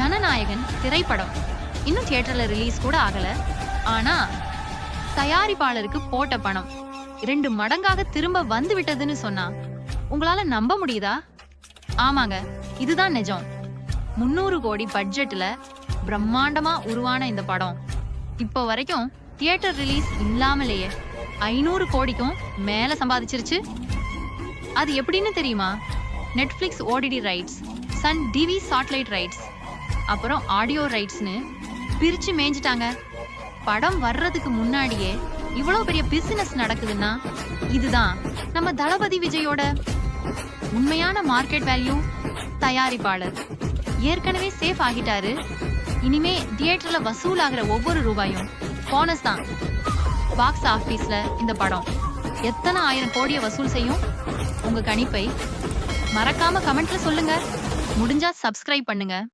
ஜனநாயகன் திரைப்படம். இன்னும் தியேட்டர்ல ரிலீஸ் கூட ஆகல. ஆனா தயாரிப்பாளருக்கு போட்ட பணம். ரெண்டு மடங்காக திரும்ப வந்து விட்டதுன்னு சொன்னா உங்களால நம்ப முடியுதா? ஆமாங்க இதுதான் நிஜம். முந்நூறு கோடி பட்ஜெட்ல பிரம்மாண்டமா உருவான இந்த படம். இப்போ வரைக்கும் தியேட்டர் ரிலீஸ் இல்லாமலேயே ஐநூறு கோடிக்கும் மேல சம்பாதிச்சிருச்சு. அது எப்படின்னு தெரியுமா? Netflix OTT rights Sun TV satellite rights அப்புறம் ஆடியோ ரைட்ஸ்னு பிரிச்சு மேய்ஞ்சிட்டாங்க. படம் வர்றதுக்கு முன்னாடியே இவ்வளவு பெரிய பிசினஸ் நடக்குதுன்னா இதுதான். நம்ம தளபதி விஜயோட உண்மையான மார்க்கெட் வேல்யூ தயாரிப்பாளர். ஏற்கனவே சேஃப் ஆகிட்டாரு. இனிமே தியேட்டர்ல வசூல் ஆகிற ஒவ்வொரு ரூபாயும் போனஸ் தான். பாக்ஸ் ஆபீஸ்ல இந்த படம். எத்தனை ஆயிரம் கோடியை வசூல் செய்யும்? உங்க கணிப்பை மறக்காம கமெண்ட்ல சொல்லுங்க. முடிஞ்சா சப்ஸ்கிரைப் பண்ணுங்க.